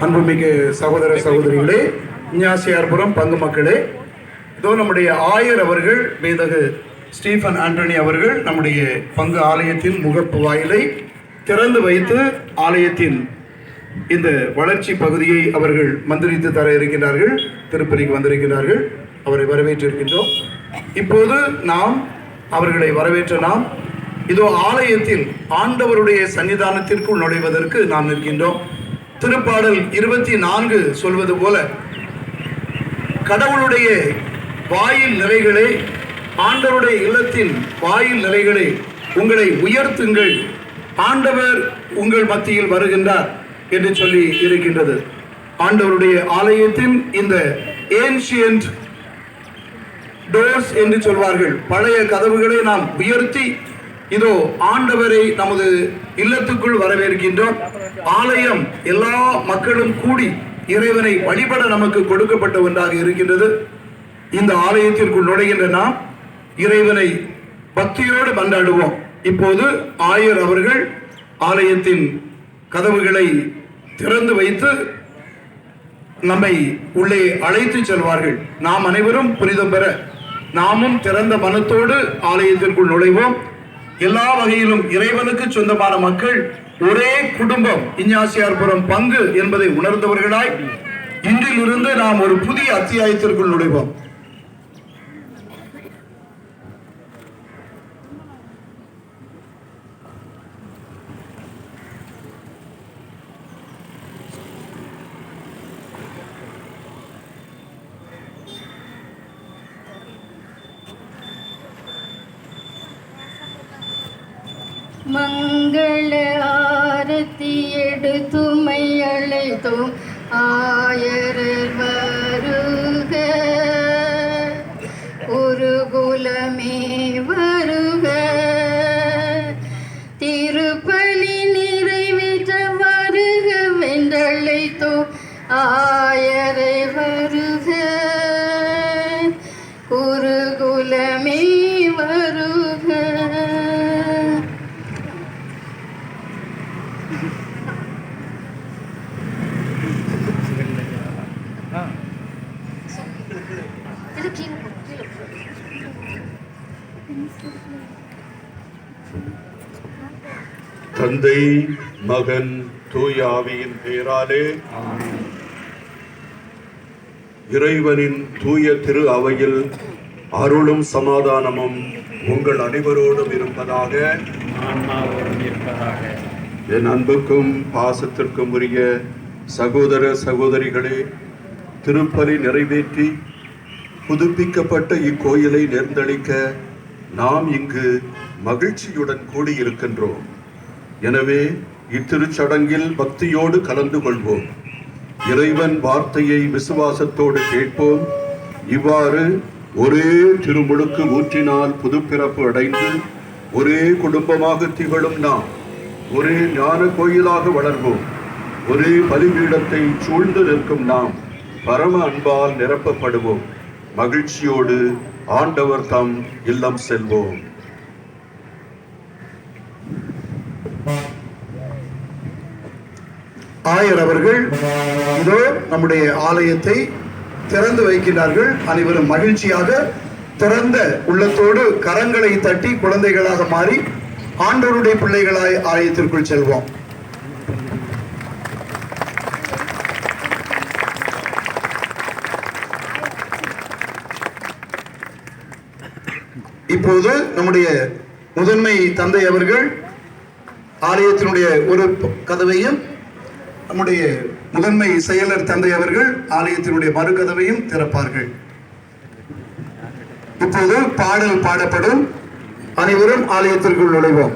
அன்புமிகு சகோதர சகோதரிகளே இஞ்ஞாசியார்புரம் பங்கு மக்களே இதோ நம்முடைய ஆயர் அவர்கள் மேதகு ஸ்டீஃபன் ஆண்டனி அவர்கள் நம்முடைய பங்கு ஆலயத்தின் முகப்பு வாயிலை திறந்து வைத்து ஆலயத்தின் இந்த வளர்ச்சி பகுதியை அவர்கள் மந்திரித்து தர இருக்கிறார்கள் திருப்பதிக்கு வந்திருக்கிறார்கள் அவரை வரவேற்றிருக்கின்றோம். இப்போது நாம் அவர்களை வரவேற்ற நாம் இதோ ஆலயத்தில் ஆண்டவருடைய சன்னிதானத்திற்குள் நுழைவதற்கு நாம் நிற்கின்றோம். திருப்பாடல் இருபத்தி நான்கு சொல்வது போல கடவுளுடைய வாயில் நிலைகளே ஆண்டவருடைய இல்லத்தின் வாயில் நிலைகளே உங்களை உயர்த்துங்கள். ஆண்டவர் உங்கள் மத்தியில் வருகின்றார் என்று சொல்லி இருக்கின்றது. ஆண்டவருடைய ஆலயத்தின் இந்த ஏன்ஷியன்ட் டோர்ஸ் என்று சொல்வார்கள். பழைய கதவுகளை நாம் உயர்த்தி இதோ ஆண்டவரை நமது இல்லத்துக்குள் வரவேற்கின்றோம். ஆலயம் எல்லா மக்களும் கூடி இறைவனை வழிபட நமக்கு கொடுக்கப்பட்ட ஒன்றாக இருக்கின்றது. இந்த ஆலயத்திற்குள் நுழைகின்ற நாம் இறைவனை பக்தியோடு மன்றாடுவோம். இப்போது ஆயர் அவர்கள் ஆலயத்தின் கதவுகளை திறந்து வைத்து நம்மை உள்ளே அழைத்து செல்வார்கள். நாம் அனைவரும் புனிதம் பெற நாமும் திறந்த மனத்தோடு ஆலயத்திற்குள் நுழைவோம். எல்லா வகையிலும் இறைவனுக்கு சொந்தமான மக்கள் ஒரே குடும்பம் இஞ்ஞாசியார்புரம் பங்கு என்பதை உணர்ந்தவர்களாய் இன்றிலிருந்து நாம் ஒரு புதிய அத்தியாயத்திற்குள் நுழைவோம். மங்கள ஆரத்தி எடுத்துமை அழைத்தோம் ஆயரர் தந்தை மகன் தூய ஆவியின் பெயராலே இறைவனின் தூய திரு அவையில் அருளும் சமாதானமும் உங்கள் அனைவரோடும் இருப்பதாக இருப்பதாக என் அன்புக்கும் பாசத்திற்கும் உரிய சகோதர சகோதரிகளே திருப்பலி நிறைவேற்றி புதுப்பிக்கப்பட்ட இக்கோயிலை நேர்ந்தளிக்க நாம் இங்கு மகிழ்ச்சியுடன் கூடியிருக்கின்றோம். எனவே இத்திருச்சடங்கில் பக்தியோடு கலந்து கொள்வோம். இறைவன் வார்த்தையை விசுவாசத்தோடு கேட்போம். இவ்வாறு ஒரே திருமுழுக்கு ஊற்றினால் புதுப்பிறப்பு அடைந்து ஒரே குடும்பமாக திகழும் நாம் ஒரே ஞான கோயிலாக வளர்வோம். ஒரே பலிபீடத்தை சூழ்ந்து நிற்கும் நாம் பரம அன்பால் நிரப்பப்படுவோம். மகிழ்ச்சியோடு ஆண்டவர் தம் இல்லம் செல்வோம். ஆயர் அவர்கள் இதோ நம்முடைய ஆலயத்தை திறந்து வைக்கிறார்கள் அனைவரும் மகிழ்ச்சியாக திறந்த உள்ளத்தோடு கரங்களை தட்டி குழந்தைகளாக மாறி ஆண்டவருடைய பிள்ளைகளாய் ஆலயத்திற்குள் செல்வோம். இப்போது நம்முடைய முதன்மை தந்தை அவர்கள் ஆலயத்தினுடைய ஒரு கதவையும் நம்முடைய முதன்மை செயலர் தந்தை அவர்கள் ஆலயத்தினுடைய மறு கதவையும் திறப்பார்கள். இப்போது பாடல் பாடப்படும். அனைவரும் ஆலயத்திற்குள் நுழைவோம்.